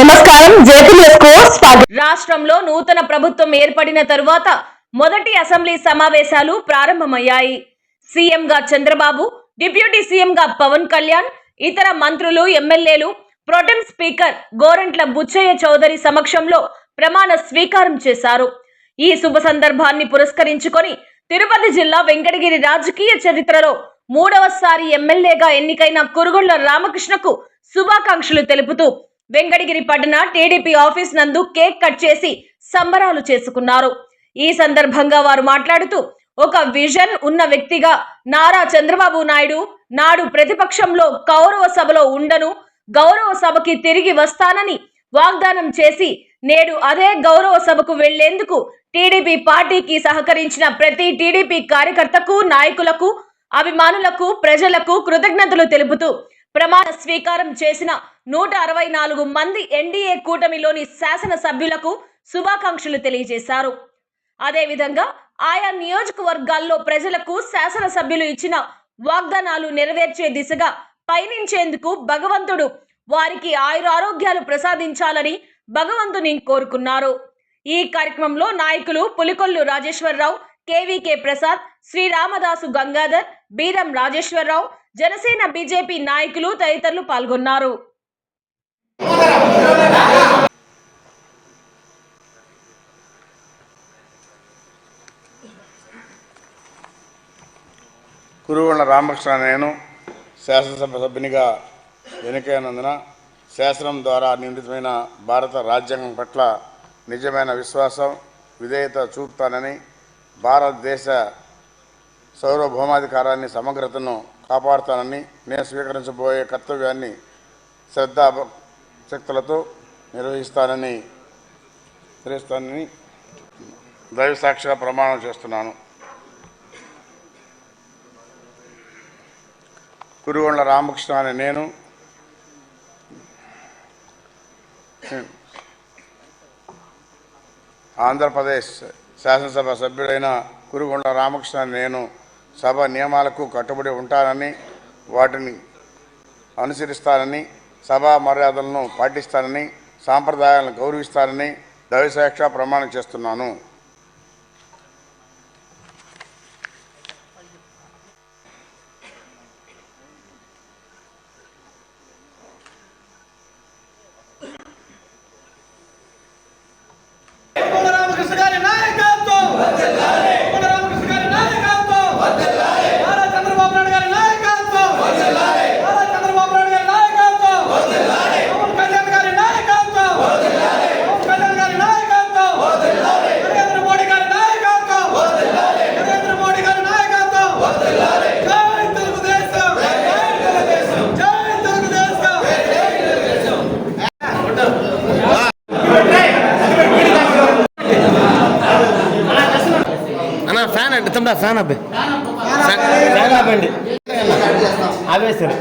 నమస్కారం. రాష్ట్రంలో నూతన ప్రభుత్వం ఏర్పడిన తరువాత మొదటి అసెంబ్లీ సమావేశాలు ప్రారంభమయ్యాయి. సీఎంగా చంద్రబాబు డిప్యూటీ సీఎంగా పవన్ కళ్యాణ్ ఇతర మంత్రులు ఎమ్మెల్యేలు pro tem speaker Gorantla Butchaiah Chowdary సమక్షంలో ప్రమాణ స్వీకారం చేశారు. ఈ శుభ సందర్భాన్ని పురస్కరించుకొని తిరుపతి జిల్లా వెంకటగిరి రాజకీయ చరిత్రలో మూడవసారి ఎమ్మెల్యేగా ఎన్నికైన కురుగొండ్ల రామకృష్ణకు శుభాకాంక్షలు తెలుపుతూ వెంకటగిరి పట్టణ టీడీపీ ఆఫీస్ నందు కేక్ కట్ చేసి సంబరాలు చేసుకున్నారు. ఈ సందర్భంగా వారు మాట్లాడుతూ ఒక విజన్ ఉన్న వ్యక్తిగా నారా చంద్రబాబు నాయుడు నాడు ప్రతిపక్షంలో కౌరవ సభలో ఉండను గౌరవ సభకి తిరిగి వస్తానని వాగ్దానం చేసి నేడు అదే గౌరవ సభకు వెళ్ళేందుకు టీడీపీ పార్టీకి సహకరించిన ప్రతి టీడీపీ కార్యకర్తకు నాయకులకు అభిమానులకు ప్రజలకు కృతజ్ఞతలు తెలుపుతూ ప్రమాణ స్వీకారం చేసిన నూట అరవై నాలుగు మంది ఎన్డీఏ కూటమిలోని శాసన సభ్యులకు శుభాకాంక్షలు తెలియజేశారు. అదేవిధంగా ఆయా నియోజకవర్గాల్లో ప్రజలకు శాసనసభ్యులు ఇచ్చిన వాగ్దానాలు నెరవేర్చే దిశగా పయనించేందుకు భగవంతుడు వారికి ఆయురారోగ్యాలు ప్రసాదించాలని భగవంతుని కోరుకున్నారు. ఈ కార్యక్రమంలో నాయకులు పులికొల్లు రాజేశ్వరరావు కేవీకే ప్రసాద్ శ్రీరామదాసు గంగాధర్ బీరం రాజేశ్వరరావు జనసేన బీజేపీ నాయకులు తదితరులు పాల్గొన్నారు. కురుగొండ రామకృష్ణ నేను శాసనసభ సభ్యునిగా ఎన్నికైనందున శాసనం ద్వారా నిర్మితమైన భారత రాజ్యాంగం పట్ల నిజమైన విశ్వాసం విధేయత చూపుతానని భారతదేశ సార్వభౌమాధికారాన్ని సమగ్రతను కాపాడుతానని నేను స్వీకరించబోయే కర్తవ్యాన్ని శ్రద్ధా శక్తులతో నిర్వహిస్తానని నిర్వహిస్తానని దైవ సాక్షిగా ప్రమాణం చేస్తున్నాను. కురుగొండ రామకృష్ణ అనే నేను ఆంధ్రప్రదేశ్ శాసనసభ సభ్యుడైన కురుగొండ రామకృష్ణ నేను సభ నియమాలకు కట్టుబడి ఉంటానని వాటిని అనుసరిస్తానని సభా మర్యాదలను పాటిస్తానని సాంప్రదాయాలను గౌరవిస్తానని దవిసాక్ష ప్రమాణం చేస్తున్నాను కోన రామకృష్ణ గారి నాయకత్వం కోన రామకృష్ణ గారి నాయకత్వం నారా చంద్రబాబు నాయుడు గారి నాయకత్వం నారా చంద్రబాబు నాయుడు గారి నాయకత్వం పవన్ కళ్యాణ్ గారి నాయకత్వం పవన్ కళ్యాణ్ గారి నాయకత్వం నరేంద్ర మోడీ గారి నాయకత్వం నరేంద్ర మోడీ గారి నాయకత్వం జై తెలుగుదేశం జై తెలుగుదేశం అన్న అబ్బాయి ఫ్యాన్ అబ్బండి అవే సార్.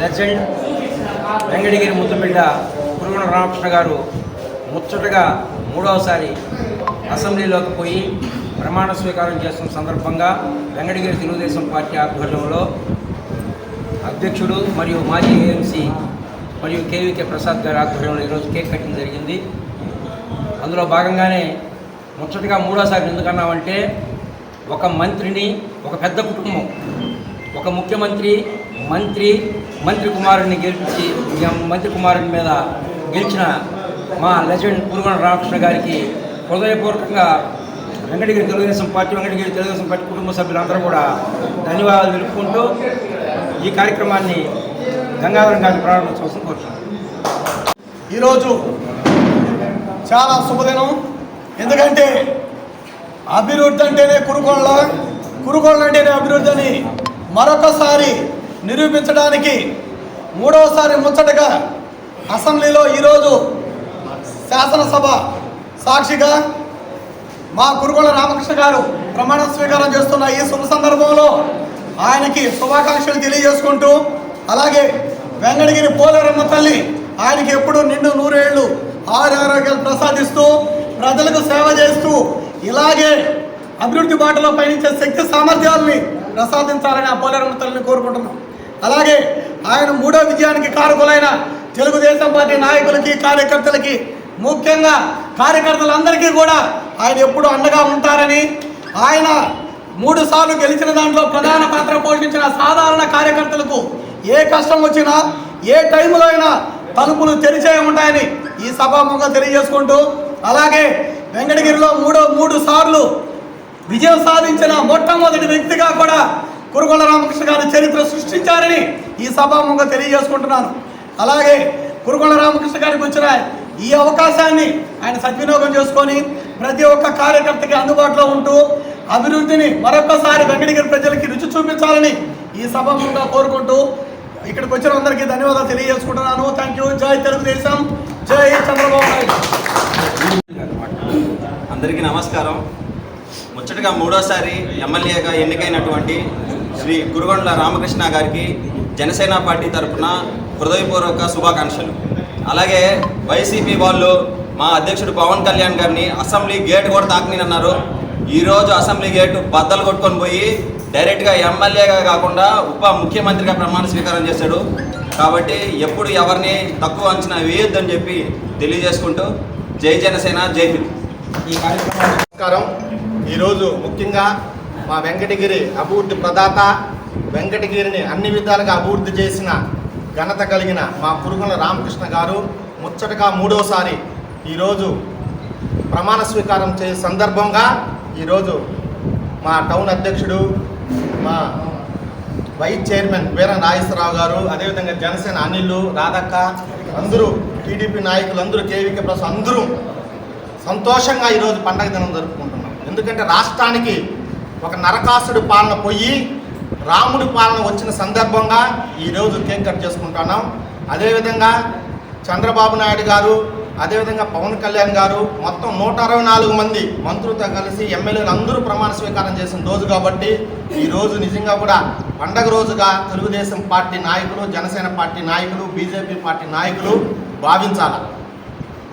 లెజెండ్ వెంకటగిరి ముద్దుబిడ్డ పురుగుణ రామకృష్ణ గారు ముచ్చటగా మూడవసారి అసెంబ్లీలోకి పోయి ప్రమాణ స్వీకారం చేస్తున్న సందర్భంగా వెంకటగిరి తెలుగుదేశం పార్టీ ఆధ్వర్యంలో అధ్యక్షుడు మరియు మాజీ ఏఎంసీ మరియు కేవీకే ప్రసాద్ గారి ఆధ్వర్యంలో ఈరోజు కేక్ కట్టడం జరిగింది. అందులో భాగంగానే ముచ్చటగా మూడోసారి ఎందుకన్నామంటే ఒక మంత్రిని ఒక పెద్ద కుటుంబం. ఒక ముఖ్యమంత్రి మంత్రి మంత్రి కుమారుడిని గెలిపించి మంత్రి కుమారుడి మీద గెలిచిన మా లెజెండ్ పురుగొండ రామకృష్ణ గారికి హృదయపూర్వకంగా వెంకటగిరి తెలుగుదేశం పార్టీ వెంకటగిరి తెలుగుదేశం పార్టీ కుటుంబ సభ్యులందరూ కూడా ధన్యవాదాలు తెలుపుకుంటూ ఈ కార్యక్రమాన్ని గంగాధరం గారిని ప్రారంభించవలసిన కోరుతున్నాను ఈరోజు చాలా శుభదినం. ఎందుకంటే అభివృద్ధి అంటేనే కురుకోళ్ళ కురుకోళ్ళ అంటేనే అభివృద్ధి అని మరొకసారి నిరూపించడానికి మూడవసారి ముచ్చటగా అసెంబ్లీలో ఈరోజు శాసనసభ సాక్షిగా మా కురుగోళ రామకృష్ణ గారు ప్రమాణ స్వీకారం చేస్తున్న ఈ శుభ సందర్భంలో ఆయనకి శుభాకాంక్షలు తెలియజేసుకుంటూ అలాగే వెంకటగిరి పోలేరమ్మ తల్లి ఆయనకి ఎప్పుడు నిండు నూరేళ్ళు ఆరు ఆరోగ్యాలు ప్రసాదిస్తూ ప్రజలకు సేవ చేస్తూ ఇలాగే అభివృద్ధి బాటలో పయనించే శక్తి సామర్థ్యాల్ని ప్రసాదించాలని ఆ పోలేరమ్మ తల్లిని కోరుకుంటున్నాం. అలాగే ఆయన మూడో విజయానికి కారకులైన తెలుగుదేశం పార్టీ నాయకులకి కార్యకర్తలకి ముఖ్యంగా కార్యకర్తలందరికీ కూడా ఆయన ఎప్పుడు అండగా ఉంటారని ఆయన మూడు సార్లు గెలిచిన దాంట్లో ప్రధాన పాత్ర పోషించిన సాధారణ కార్యకర్తలకు ఏ కష్టం వచ్చినా ఏ టైంలో అయినా తలుపులు తెరిచే ఉంటాయని ఈ సభాముఖంగా తెలియజేసుకుంటూ అలాగే వెంకటగిరిలో మూడో మూడు సార్లు విజయం సాధించిన మొట్టమొదటి వ్యక్తిగా కూడా కురుగొండ రామకృష్ణ గారి చరిత్ర సృష్టించారని ఈ సభాముఖంగా తెలియజేసుకుంటున్నాను. అలాగే కురుగొండ రామకృష్ణ గారికి వచ్చిన ఈ అవకాశాన్ని ఆయన సద్వినియోగం చేసుకొని ప్రతి ఒక్క కార్యకర్తకి అందుబాటులో ఉంటూ అభివృద్ధిని మరొకసారి వెంకటగిరి ప్రజలకి రుచి చూపించాలని ఈ సభాముఖంగా కోరుకుంటూ ఇక్కడికి వచ్చిన అందరికీ ధన్యవాదాలు తెలియజేసుకుంటున్నాను. థ్యాంక్ యూ జై తెలుగుదేశం. జై చంద్రబాబు నాయుడు. అందరికీ నమస్కారం. ముచ్చటగా మూడోసారి ఎమ్మెల్యేగా ఎన్నికైనటువంటి శ్రీ కురుగొండ్ల రామకృష్ణ గారికి జనసేన పార్టీ తరఫున హృదయపూర్వక శుభాకాంక్షలు. అలాగే వైసీపీ వాళ్ళు మా అధ్యక్షుడు పవన్ కళ్యాణ్ గారిని అసెంబ్లీ గేట్ కూడా తాకనినన్నారు ఈరోజు అసెంబ్లీ గేటు బద్దలు కొట్టుకొని పోయి డైరెక్ట్గా ఎమ్మెల్యేగా కాకుండా ఉప ముఖ్యమంత్రిగా ప్రమాణ స్వీకారం చేశాడు. కాబట్టి ఎప్పుడు ఎవరిని తక్కువ అంచనా వేయొద్దని చెప్పి తెలియజేసుకుంటూ జై జనసేన జై హింద్. ఈ కార్యక్రమం నమస్కారం. ఈరోజు ముఖ్యంగా మా వెంకటగిరి అభివృద్ధి ప్రదాత వెంకటగిరిని అన్ని విధాలుగా అభివృద్ధి చేసిన ఘనత కలిగిన మా పురుగుల రామకృష్ణ గారు ముచ్చటగా మూడోసారి ఈరోజు ప్రమాణ స్వీకారం చే సందర్భంగా ఈరోజు మా టౌన్ అధ్యక్షుడు మా వైస్ చైర్మన్ వీర నాగేశ్వరరావు గారు అదేవిధంగా జనసేన అనిల్ రాధక్క అందరూ టీడీపీ నాయకులు అందరూ కేవీకే ప్లస్ అందరూ సంతోషంగా ఈరోజు పండగ దినం జరుపుకుంటున్నాం. ఎందుకంటే రాష్ట్రానికి ఒక నరకాసుడి పాలన పోయి రాముడి పాలన వచ్చిన సందర్భంగా ఈరోజు కేక్ కట్ చేసుకుంటున్నాం. అదేవిధంగా చంద్రబాబు నాయుడు గారు అదేవిధంగా పవన్ కళ్యాణ్ గారు మొత్తం నూట అరవై నాలుగు మంది మంత్రులతో కలిసి ఎమ్మెల్యేలు అందరూ ప్రమాణ స్వీకారం చేసిన రోజు కాబట్టి ఈ రోజు నిజంగా కూడా పండగ రోజుగా తెలుగుదేశం పార్టీ నాయకులు జనసేన పార్టీ నాయకులు బీజేపీ పార్టీ నాయకులు భావించాలి?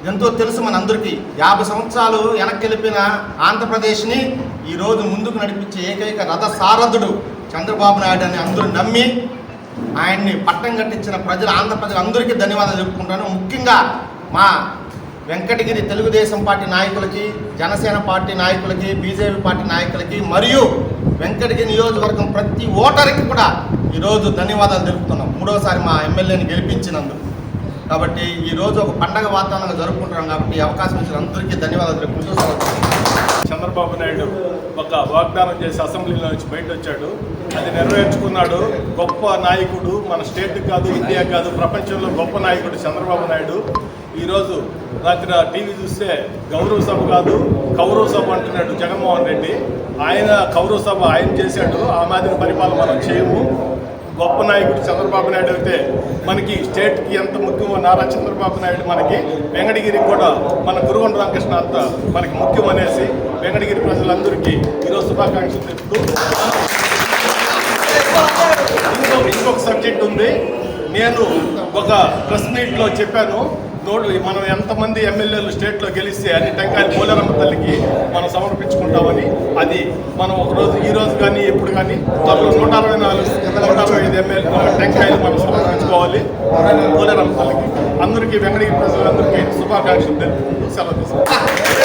ఎంతో తెలుసు మనందరికీ. యాభై సంవత్సరాలు వెనక్కి వెళ్ళిపోయిన ఆంధ్రప్రదేశ్ని ఈరోజు ముందుకు నడిపించే ఏకైక రథ సారథుడు చంద్రబాబు నాయుడు అని అందరూ నమ్మి ఆయన్ని పట్టం కట్టించిన ప్రజలు ఆంధ్ర ప్రజలందరికీ ధన్యవాదాలు చెప్పుకుంటాను ముఖ్యంగా మా వెంకటగిరి తెలుగుదేశం పార్టీ నాయకులకి జనసేన పార్టీ నాయకులకి బీజేపీ పార్టీ నాయకులకి మరియు వెంకటగిరి నియోజకవర్గం ప్రతి ఓటర్కి కూడా ఈరోజు ధన్యవాదాలు తెలుపుతున్నాం. మూడోసారి మా ఎమ్మెల్యేని గెలిపించినందుకు. కాబట్టి ఈ రోజు ఒక పండగ వాతావరణంగా జరుపుకుంటున్నాం కాబట్టి అవకాశం ఇచ్చిన అందరికీ ధన్యవాదాలు తెలుపుకుంటూ చంద్రబాబు నాయుడు ఒక వాగ్దానం చేసి అసెంబ్లీలో నుంచి బయట వచ్చాడు అది నెరవేర్చుకున్నాడు. గొప్ప నాయకుడు మన స్టేట్ కాదు ఇండియా కాదు ప్రపంచంలో గొప్ప నాయకుడు చంద్రబాబు నాయుడు. ఈరోజు రాత్రి టీవీ చూస్తే గౌరవ సభ కాదు కౌరవ సభ అంటున్నాడు జగన్మోహన్ రెడ్డి. ఆయన కౌరవ సభ ఆయన చేశాడు. ఆ మాదిరి పరిపాలన మనం చేయము. గొప్ప నాయకుడు చంద్రబాబు నాయుడు అయితే మనకి స్టేట్కి ఎంత ముఖ్యమో నారా చంద్రబాబు నాయుడు మనకి వెంకటగిరికి కూడా మన గురుగొండ రామకృష్ణ అంత మనకి ముఖ్యం అనేసి వెంకటగిరి ప్రజలందరికీ ఈరోజు శుభాకాంక్షలు తెలుపుతూ ఇంకొక సబ్జెక్ట్ ఉంది. నేను ఒక ప్రెస్ మీట్లో చెప్పాను. తోడు మనం ఎంతమంది ఎమ్మెల్యేలు స్టేట్లో గెలిస్తే అన్ని టెంకాయలు పోలేరమ్మ తల్లికి మనం సమర్పించుకుంటామని అది మనం ఒకరోజు ఈ రోజు కానీ ఎప్పుడు కానీ త్వరలో నూట అరవై నాలుగు నూట అరవై ఐదు ఎమ్మెల్యే టెంకాయలు మనం సమర్పించుకోవాలి. పోలేరమ్మ తల్లికి. అందరికీ వెంకటగిరి ప్రజలందరికీ శుభాకాంక్షలు తెలుపుకుంటూ సెలవు తీసుకుంటాం.